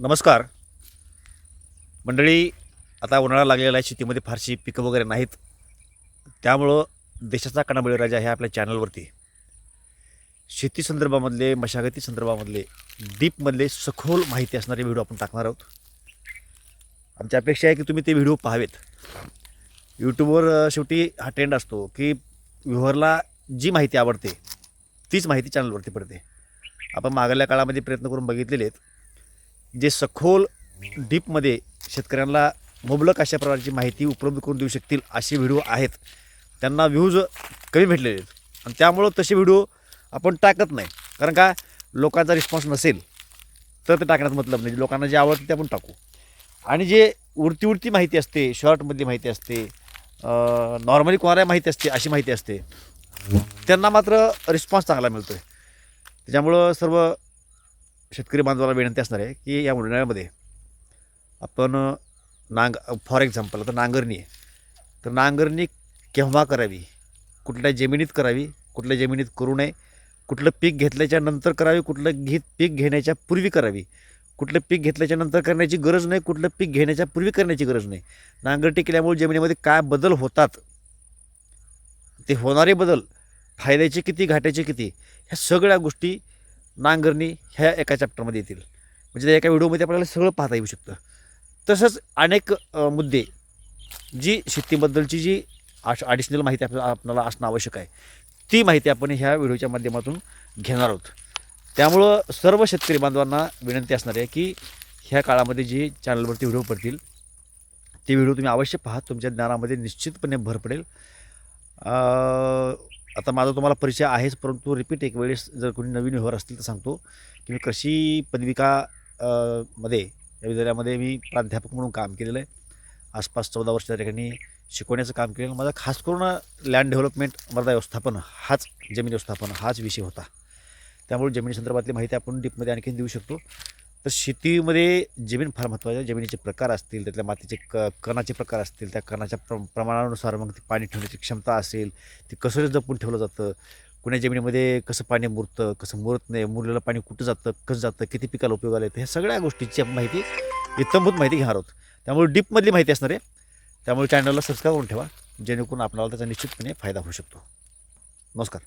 नमस्कार. मंडळी आता उन्हाळा लागलेला आहे शेतीमध्ये फारशी पिकं वगैरे नाहीत. त्यामुळं देशाचा कणाबळी राजा हे आपल्या चॅनलवरती. शेती संदर्भामधले मशागती संदर्भामधले डीपमधले सखोल माहिती असणारे व्हिडिओ आपण टाकणार आहोत. आमची अपेक्षा आहे की तुम्ही ते व्हिडिओ पाहावेत. यूट्यूबवर शेवटी हा ट्रेंड असतो की व्ह्युअरला जी माहिती आवडते तीच माहिती चॅनलवरती पडते. आपण मागल्या काळामध्ये प्रयत्न करून बघितलेले आहेत. जे सखोल डीपमध्ये शेतकऱ्यांना मुबलक अशा प्रकारची माहिती उपलब्ध करून देऊ शकतील असे व्हिडिओ आहेत. त्यांना व्ह्यूज कमी भेटलेले आहेत. आणि त्यामुळं तसे व्हिडिओ आपण टाकत नाही. कारण का? लोकांचा रिस्पॉन्स नसेल तर ते टाकण्यात मतलब नाही. लोकांना जे आवडतं ते आपण टाकू. आणि जे उडती उडती माहिती असते शॉर्टमधली माहिती असते नॉर्मली कोणाला माहिती असते अशी माहिती असते त्यांना मात्र रिस्पॉन्स चांगला मिळतो आहे त्याच्यामुळं सर्व शेतकरी बांधवाला विनंती असणार आहे की या उन्हाळ्यामध्ये आपण नांग फॉर एक्झाम्पल आता नांगरणी आहे. तर नांगरणी केव्हा करावी? कुठल्या जमिनीत करावी? कुठल्या जमिनीत करू नये? कुठलं पीक घेतल्याच्या नंतर करावी? कुठलं घेत पीक घेण्याच्या पूर्वी करावी? कुठलं पीक घेतल्याच्या नंतर करण्याची गरज नाही? कुठलं पीक घेण्याच्या पूर्वी करण्याची गरज नाही? नांगरटी केल्यामुळे जमिनीमध्ये काय बदल होतात? ते होणारे बदल फायद्याचे किती घाट्याचे किती? ह्या सगळ्या गोष्टी नांगरणी ह्या एका चॅप्टरमध्ये येतील. म्हणजे त्या एका व्हिडिओमध्ये आपल्याला सगळं पाहता येऊ शकतं. तसंच अनेक मुद्दे जी शेतीबद्दलची जी आश ॲडिशनल माहिती आपल्याला आपल्याला असणं आवश्यक आहे ती माहिती आपण ह्या व्हिडिओच्या माध्यमातून घेणार आहोत. त्यामुळं सर्व शेतकरी बांधवांना विनंती असणार आहे की ह्या काळामध्ये जी चॅनलवरती व्हिडिओ पडतील ते व्हिडिओ तुम्ही अवश्य पहा. तुमच्या ज्ञानामध्ये निश्चितपणे भर पडेल. आता माझा तुम्हाला परिचय आहेच परंतु रिपीट एक वेळेस जर कोणी नवीन व्यवहार असतील तर सांगतो की मी कृषी पदविका मध्ये या विद्यालयामध्ये मी प्राध्यापक म्हणून काम केलेलं आहे. आसपास चौदा वर्ष त्या ठिकाणी शिकवण्याचं काम केलेलं. माझा खास करून लँड डेव्हलपमेंट मर्दा व्यवस्थापन हाच जमीन व्यवस्थापन हाच विषय होता. त्यामुळे जमिनी संदर्भातली माहिती आपण डीपमध्ये आणखीन देऊ शकतो. तर शेतीमध्ये जमीन फार महत्त्वाची आहे. जमिनीचे प्रकार असतील त्यातल्या मातीचे क कणाचे प्रकार असतील त्या कणाच्या प्र प्रमाणानुसार मग ती पाणी ठेवण्याची क्षमता असेल ती कसं जपून ठेवलं जातं कुण्या जमिनीमध्ये कसं पाणी मुरतं कसं मुरत नाही मुरलेलं पाणी कुठं जातं कसं जातं किती पिकाला उपयोगाला येतं ह्या सगळ्या गोष्टीची माहिती इत्तमभूत माहिती घेणार आहोत. त्यामुळे डीपमधली माहिती असणार आहे. त्यामुळे चॅनलला सबस्क्राईब करून ठेवा जेणेकरून आपल्याला त्याचा निश्चितपणे फायदा होऊ शकतो. नमस्कार.